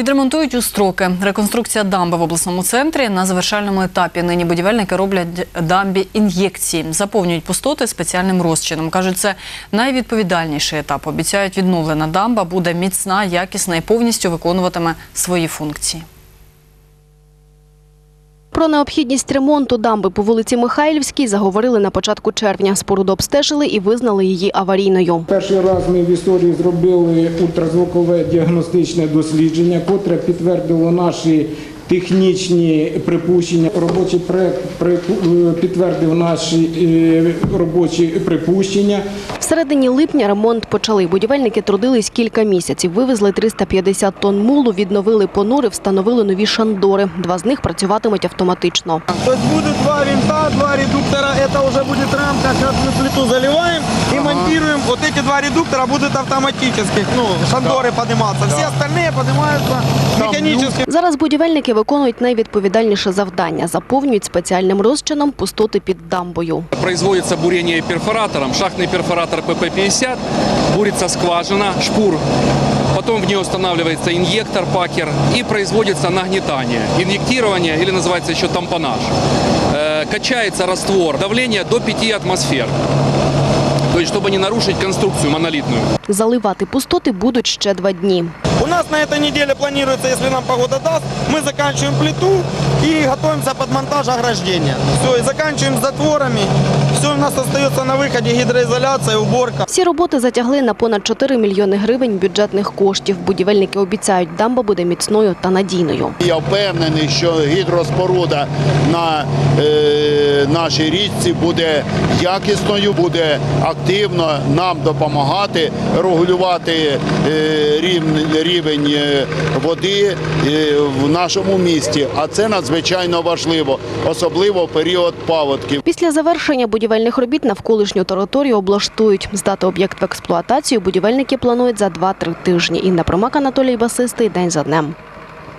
Відремонтують у строки. Реконструкція дамби в обласному центрі на завершальному етапі. Нині будівельники роблять дамбі ін'єкції, заповнюють пустоти спеціальним розчином. кажуть, це найвідповідальніший етап. Обіцяють, відновлена дамба буде міцна, якісна і повністю виконуватиме свої функції. Про необхідність ремонту дамби по вулиці Михайлівській заговорили на початку червня. Споруду обстежили і визнали її аварійною. Перший раз ми в історії зробили ультразвукове діагностичне дослідження, котре підтвердило наші технічні припущення. Робочий проект підтвердив наші е, робочі припущення. В середині липня ремонт почали. Будівельники трудились кілька місяців. Вивезли 350 тонн мулу, відновили понури, встановили нові шандори. Два з них працюватимуть автоматично. То есть будет два винта, два редуктора, это уже будет рамка, сейчас мы плиту монтируем Вот эти два редуктора будут автоматически, ну, шандоры подниматься. Все остальные поднимаются механически. Зараз будівельники виконують найвідповідальніше завдання. Заповнюють спеціальним розчином пустоти під дамбою. Производится бурение перфоратором, шахтный перфоратор ПП-50, бурится скважина, шпур, потом в нее устанавливается инъектор, пакер и производится нагнетание, инъектирование или называется еще тампонаж. Э, Качается раствор, давление до 5 атмосфер. То щоб не нарушить конструкцію монолітну. Заливати пустоти будуть ще два дні. У нас на этой неделе планируется, если нам погода даст, мы заканчиваем плиту и готовимся под монтаж ограждения. Все, и заканчиваем с затворами. Все у нас остается на выходе гидроизоляция, уборка. Всі роботи затягли на понад 4 мільйони гривень бюджетних коштів. Будівельники обіцяють, дамба буде міцною та надійною. Я впевнений, що гідроспоруда на е, нашій річці буде якісною, буде активно нам допомагати регулювати е, рівень, рівень е, води е, в нашому місті. А це надзвичайно важливо, особливо в період паводків. Після завершення будівельних робіт навколишню територію облаштують. Здати об'єкт в експлуатацію будівельники планують за 2-3 тижні. Інна Промак, Анатолій Басистий. День за днем.